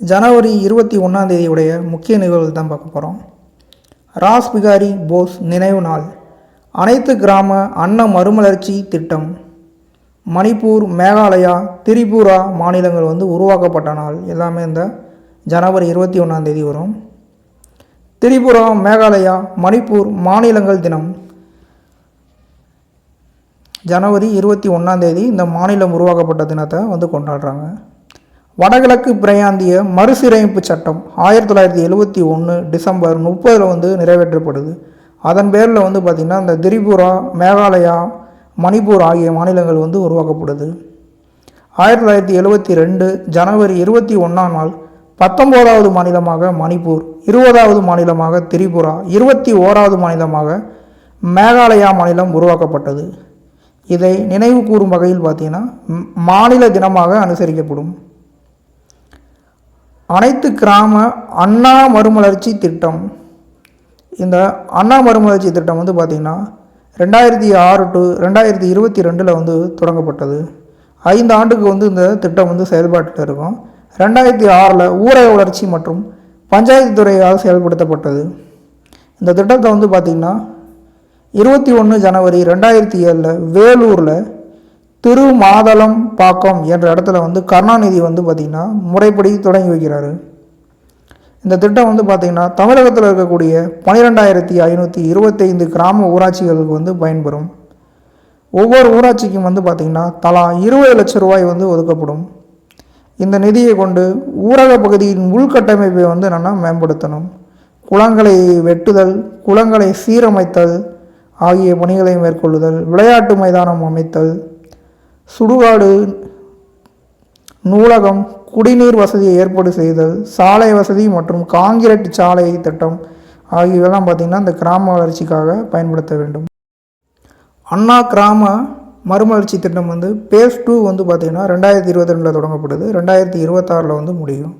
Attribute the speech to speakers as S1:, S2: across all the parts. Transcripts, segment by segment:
S1: ஜனவரி இருபத்தி ஒன்றாம் தேதியுடைய முக்கிய நிகழ்வுகள் தான் பார்க்க போகிறோம் ராஸ் பிகாரி போஸ் நினைவு நாள். அனைத்து கிராம அன்ன மறுமலர்ச்சி திட்டம். மணிப்பூர் மேகாலயா திரிபுரா மாநிலங்கள் வந்து உருவாக்கப்பட்ட நாள். எல்லாமே இந்த ஜனவரி இருபத்தி ஒன்றாம் தேதி வரும். திரிபுரா மேகாலயா மணிப்பூர் மாநிலங்கள் தினம். ஜனவரி இருபத்தி ஒன்றாம் தேதி இந்த மாநிலம் உருவாக்கப்பட்ட தினத்தை வந்து கொண்டாடுறாங்க. வடகிழக்கு பிராந்திய மறுசீரமைப்பு சட்டம் ஆயிரத்தி தொள்ளாயிரத்தி எழுபத்தி ஒன்று டிசம்பர் முப்பதில் வந்து நிறைவேற்றப்படுது. அதன் பேரில் வந்து பார்த்திங்கன்னா இந்த திரிபுரா மேகாலயா மணிப்பூர் ஆகிய மாநிலங்கள் வந்து உருவாக்கப்படுது. ஆயிரத்தி தொள்ளாயிரத்தி எழுபத்தி ரெண்டு ஜனவரி இருபத்தி ஒன்றாம் நாள் பத்தொம்போதாவது மாநிலமாக மணிப்பூர் இருபதாவது மாநிலமாக திரிபுரா இருபத்தி ஓராவது மாநிலமாக மேகாலயா மாநிலம் உருவாக்கப்பட்டது. இதை நினைவு கூறும் வகையில் பார்த்தீங்கன்னா மாநில தினமாக அனுசரிக்கப்படும். அனைத்து கிராம அண்ணா மறுமலர்ச்சி திட்டம். இந்த அண்ணா மறுமலர்ச்சி திட்டம் வந்து பார்த்திங்கன்னா ரெண்டாயிரத்தி ஆறு டு ரெண்டாயிரத்தி இருபத்தி ரெண்டில் வந்து தொடங்கப்பட்டது. ஐந்து ஆண்டுக்கு வந்து இந்த திட்டம் வந்து செயல்பாட்டில் இருக்கும். ரெண்டாயிரத்தி ஆறில் ஊரக வளர்ச்சி மற்றும் பஞ்சாயத்து துறையால் செயல்படுத்தப்பட்டது. இந்த திட்டத்தை வந்து பார்த்திங்கன்னா இருபத்தி ஒன்று ஜனவரி ரெண்டாயிரத்தி ஏழில் வேலூரில் திருமாதளம் பாக்கம் என்ற இடத்துல வந்து கருணாநிதி வந்து பார்த்திங்கன்னா முறைப்படி தொடங்கி வைக்கிறாரு. இந்த திட்டம் வந்து பார்த்திங்கன்னா தமிழகத்தில் இருக்கக்கூடிய பன்னிரெண்டாயிரத்தி ஐநூற்றி இருபத்தைந்து கிராம ஊராட்சிகளுக்கு வந்து பயன்பெறும். ஒவ்வொரு ஊராட்சிக்கும் வந்து பார்த்திங்கன்னா தலா இருபது லட்சம் ரூபாய் வந்து ஒதுக்கப்படும். இந்த நிதியை கொண்டு ஊரக பகுதியின் உள்கட்டமைப்பை வந்து என்னென்னா மேம்படுத்தணும். குளங்களை வெட்டுதல் குளங்களை சீரமைத்தல் ஆகிய பணிகளை மேற்கொள்ளுதல் விளையாட்டு மைதானம் அமைத்தல் சுடுகாடு நூலகம் குடிநீர் வசதியை ஏற்பாடு செய்தல் சாலை வசதி மற்றும் காங்கிரட் சாலை திட்டம் ஆகியவெல்லாம் பார்த்திங்கன்னா இந்த கிராம வளர்ச்சிக்காக பயன்படுத்த வேண்டும். அண்ணா கிராம மறுமலர்ச்சி திட்டம் வந்து பேஸ் டூ வந்து பார்த்திங்கன்னா ரெண்டாயிரத்தி இருபத்தி ரெண்டில் தொடங்கப்படுது. ரெண்டாயிரத்தி இருபத்தாறில் வந்து முடியும்.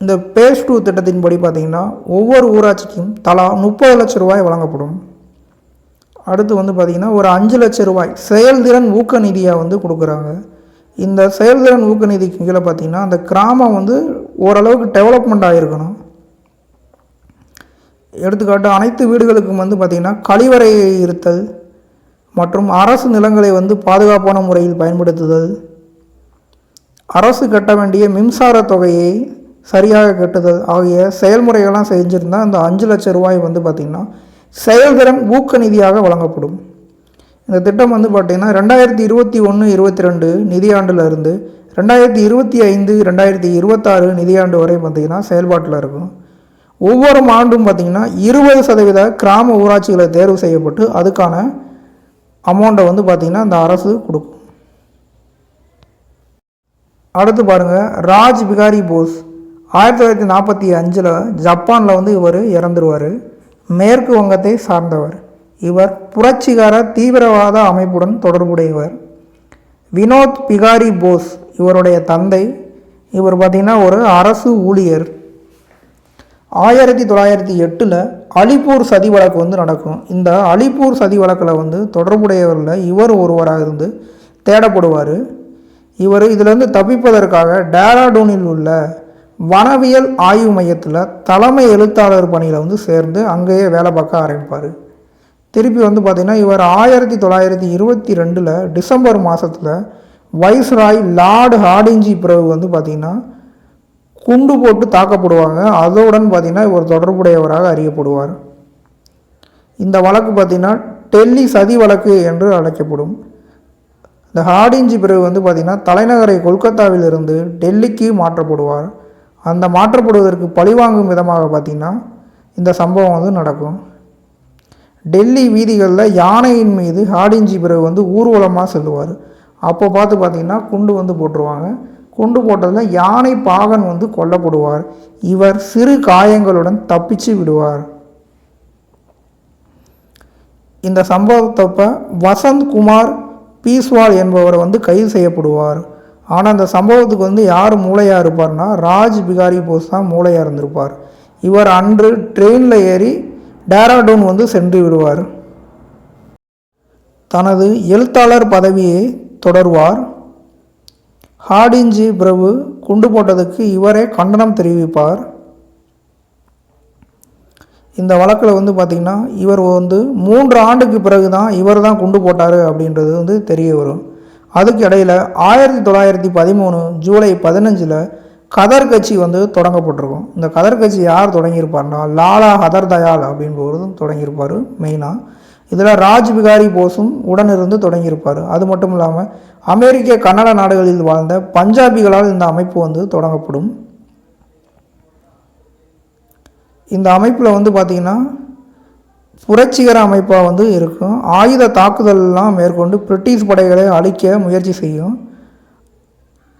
S1: இந்த பேஸ் டூ திட்டத்தின்படி பார்த்திங்கன்னா ஒவ்வொரு ஊராட்சிக்கும் தலா முப்பது லட்சம் ரூபாய் வழங்கப்படும். அடுத்து வந்து பார்த்திங்கன்னா ஒரு அஞ்சு லட்சம் ரூபாய் செயல்திறன் ஊக்க நிதியாக வந்து கொடுக்குறாங்க. இந்த செயல்திறன் ஊக்க நிதிக்கு கீழே பார்த்திங்கன்னா அந்த கிராமம் வந்து ஓரளவுக்கு டெவலப்மெண்ட் ஆகிருக்கணும் எடுத்துக்காட்டு அனைத்து வீடுகளுக்கும் வந்து பார்த்திங்கன்னா கழிவறை இருத்தல் மற்றும் அரசு நிலங்களை வந்து பாதுகாப்பான முறையில் பயன்படுத்துதல். அரசு கட்ட வேண்டிய மின்சார தொகையை சரியாக கட்டுதல் ஆகிய செயல்முறைகள்லாம் செஞ்சுருந்தால் அந்த அஞ்சு லட்சம் ரூபாய் வந்து பார்த்திங்கன்னா செயல்திறன் ஊக்க நிதியாக வழங்கப்படும். இந்த திட்டம் வந்து பார்த்திங்கன்னா ரெண்டாயிரத்தி இருபத்தி ஒன்று இருபத்தி ரெண்டு நிதியாண்டில் இருந்து ரெண்டாயிரத்தி இருபத்தி ஐந்து ரெண்டாயிரத்தி இருபத்தாறு நிதியாண்டு வரை பார்த்திங்கன்னா செயல்பாட்டில் இருக்கும். ஒவ்வொரு ஆண்டும் பார்த்திங்கன்னா இருபது சதவீத கிராம ஊராட்சிகளை தேர்வு செய்யப்பட்டு அதுக்கான அமௌண்ட்டை வந்து பார்த்திங்கன்னா இந்த அரசு கொடுக்கும். அடுத்து பாருங்கள் ராஜ் பிகாரி போஸ். ஆயிரத்தி தொள்ளாயிரத்தி நாற்பத்தி அஞ்சில் ஜப்பானில் வந்து இவர் இறந்துருவார். மேற்கு வங்கத்தை சார்ந்தவர். இவர் புரட்சிகர தீவிரவாத அமைப்புடன் தொடர்புடையவர். வினோத் பிகாரி போஸ் இவருடைய தந்தை. இவர் பார்த்திங்கன்னா ஒரு அரசு ஊழியர். ஆயிரத்தி தொள்ளாயிரத்தி எட்டில் அலிப்பூர் சதி வழக்கு வந்து நடக்கும். இந்த அலிப்பூர் சதி வழக்கில் வந்து தொடர்புடையவரில் இவர் ஒருவராக இருந்து தேடப்படுவார். இவர் இதிலிருந்து தப்பிப்பதற்காக டேராடூனில் உள்ள வனவியல் ஆய்வு மையத்தில் தலைமை எழுத்தாளர் பணியில் வந்து சேர்ந்து அங்கேயே வேலை பார்க்க ஆரம்பிப்பார். திருப்பி வந்து பார்த்திங்கன்னா இவர் ஆயிரத்தி தொள்ளாயிரத்தி இருபத்தி ரெண்டில் டிசம்பர் மாதத்தில் வைஸ்ராய் லார்டு ஹார்டிஞ்சி பிறகு வந்து பார்த்திங்கன்னா குண்டு போட்டு தாக்கப்படுவாங்க. அதோடன் பார்த்திங்கன்னா இவர் தொடர்புடையவராக அறியப்படுவார். இந்த வழக்கு பார்த்திங்கன்னா டெல்லி சதி வழக்கு என்று அழைக்கப்படும். இந்த ஹார்டிஞ்சி பிறகு வந்து பார்த்திங்கன்னா தலைநகரை கொல்கத்தாவிலிருந்து டெல்லிக்கு மாற்றப்படுவார். அந்த மாற்றப்படுவதற்கு பழிவாங்கும் விதமாக பார்த்திங்கன்னா இந்த சம்பவம் வந்து நடக்கும். டெல்லி வீதிகளில் யானையின் மீது ஹாடிஞ்சி பிறகு வந்து ஊர்வலமாக செல்லுவார். அப்போ பார்த்து பார்த்திங்கன்னா குண்டு வந்து போட்டுருவாங்க. குண்டு போட்டதில் யானை பாகன் வந்து கொல்லப்படுவார். இவர் சிறு காயங்களுடன் தப்பிச்சு விடுவார். இந்த சம்பவத்தப்ப வசந்த் குமார் பீஸ்வால் என்பவர் வந்து கைது செய்யப்படுவார். ஆனால் அந்த சம்பவத்துக்கு வந்து யார் மூளையாக இருப்பார்னா ராஜ் பிகாரி போஸ் தான் மூளையாக இருந்திருப்பார். இவர் அன்று ட்ரெயினில் ஏறி டேராடூன் வந்து சென்று விடுவார். தனது எழுத்தாளர் பதவியை தொடர்வார். ஹாடிஞ்சி பிரபு குண்டு போட்டதுக்கு இவரே கண்டனம் தெரிவிப்பார். இந்த வழக்கில் வந்து பார்த்திங்கன்னா இவர் வந்து மூன்று ஆண்டுக்கு பிறகு தான் இவர் தான் குண்டு போட்டார் அப்படின்றது வந்து தெரிய வரும். அதுக்கு இடையில் ஆயிரத்தி தொள்ளாயிரத்தி பதிமூணு ஜூலை பதினஞ்சில் கதர் கட்சி வந்து தொடங்கப்பட்டிருக்கும். இந்த கதர் கட்சி யார் தொடங்கியிருப்பார்னா லாலா ஹதர் தயால் அப்படின்றவரும் தொடங்கியிருப்பார் மெயினாக இதில் ராஜ் பிகாரி போஸும் உடனிருந்து தொடங்கியிருப்பார். அது மட்டும் இல்லாமல் அமெரிக்க கன்னட நாடுகளில் வாழ்ந்த பஞ்சாபிகளால் இந்த அமைப்பு வந்து தொடங்கப்படும். இந்த அமைப்பில் வந்து பார்த்திங்கன்னா புரட்சிகர அமைப்பாக வந்து இருக்கும். ஆயுத தாக்குதல்லாம் மேற்கொண்டு பிரிட்டிஷ் படைகளை அழிக்க முயற்சி செய்யும்.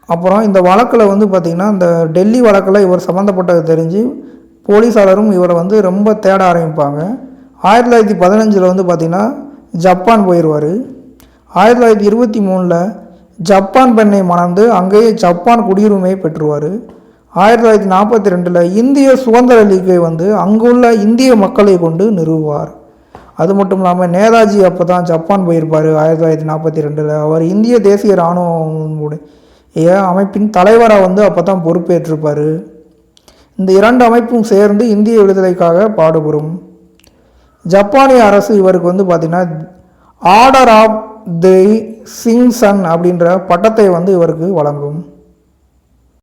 S1: அப்புறம் இந்த வழக்கில் வந்து பார்த்திங்கன்னா இந்த டெல்லி வழக்கில் இவர் சம்மந்தப்பட்டது தெரிஞ்சு போலீஸாளரும் இவரை வந்து ரொம்ப தேட ஆரம்பிப்பாங்க. ஆயிரத்தி தொள்ளாயிரத்தி பதினஞ்சில் வந்து பார்த்திங்கன்னா ஜப்பான் போயிடுவார் ஆயிரத்தி தொள்ளாயிரத்தி இருபத்தி மூணில் ஜப்பான் பெண்ணை மணந்து அங்கேயே ஜப்பான் குடியுரிமை பெற்றுவார். ஆயிரத்தி தொள்ளாயிரத்தி நாற்பத்தி ரெண்டில் இந்திய சுதந்திர லீக்கை வந்து அங்குள்ள இந்திய மக்களை கொண்டு நிறுவுவார். அது மட்டும் இல்லாமல் நேதாஜி அப்போ தான் ஜப்பான் போயிருப்பார் ஆயிரத்தி தொள்ளாயிரத்தி நாற்பத்தி ரெண்டில் அவர் இந்திய தேசிய இராணுவ அமைப்பின் தலைவராக வந்து அப்போ தான் பொறுப்பேற்றிருப்பார். இந்த இரண்டு அமைப்பும் சேர்ந்து இந்திய விடுதலைக்காக பாடுபடும். ஜப்பானிய அரசு இவருக்கு வந்து பார்த்திங்கன்னா ஆர்டர் ஆஃப் தி சிங்சன் அப்படின்ற பட்டத்தை வந்து இவருக்கு வழங்கும்.